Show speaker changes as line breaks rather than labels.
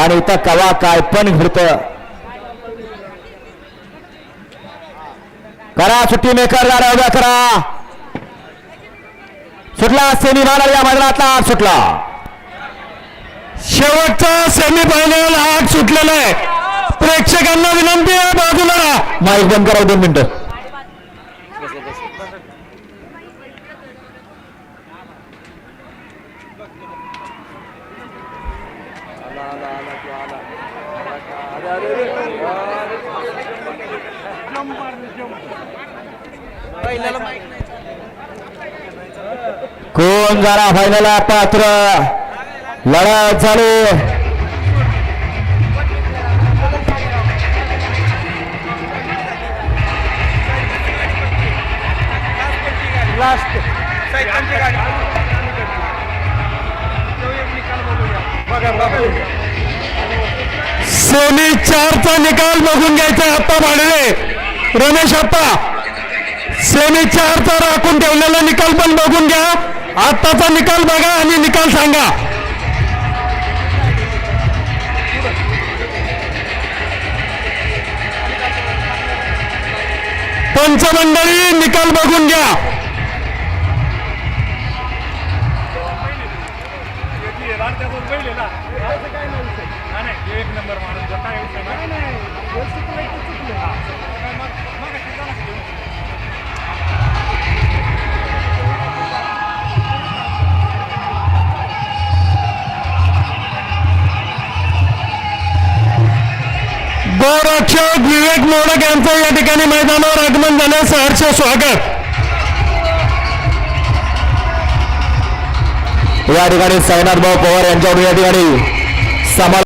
आणि इथं कवा काय पण घडत. करा सुट्टी मेकर गाड्या उभ्या करा. सुटला सेमी फायनल या मैदानातला आठ सुटला.
शेवटचा सेमीफायनल आठ सुटलेला आहे. प्रेक्षकांना विनंती आहे बाजूला.
माईक बंद करा दोन मिनिटं. कोण जरा फायनला पात्र. लढत चालू.
सोनी चारचा निकाल बघून घ्यायचा आप्पा भाडले रमेश आप्पा सोनी चारचा राखून ठेवलेला निकाल पण बघून घ्या. आत्ताचा निकाल बघा आणि निकाल सांगा. पंचमंडळी निकाल बघून घ्या.
नंबर माणूस काय विषय नाही.
गोरक्षक विवेक मोडक यांचं या ठिकाणी मैदानावर आगमन झालं. सहर्ष स्वागत.
या ठिकाणी साईनाथ भाऊ पवार यांच्याकडून या ठिकाणी समाज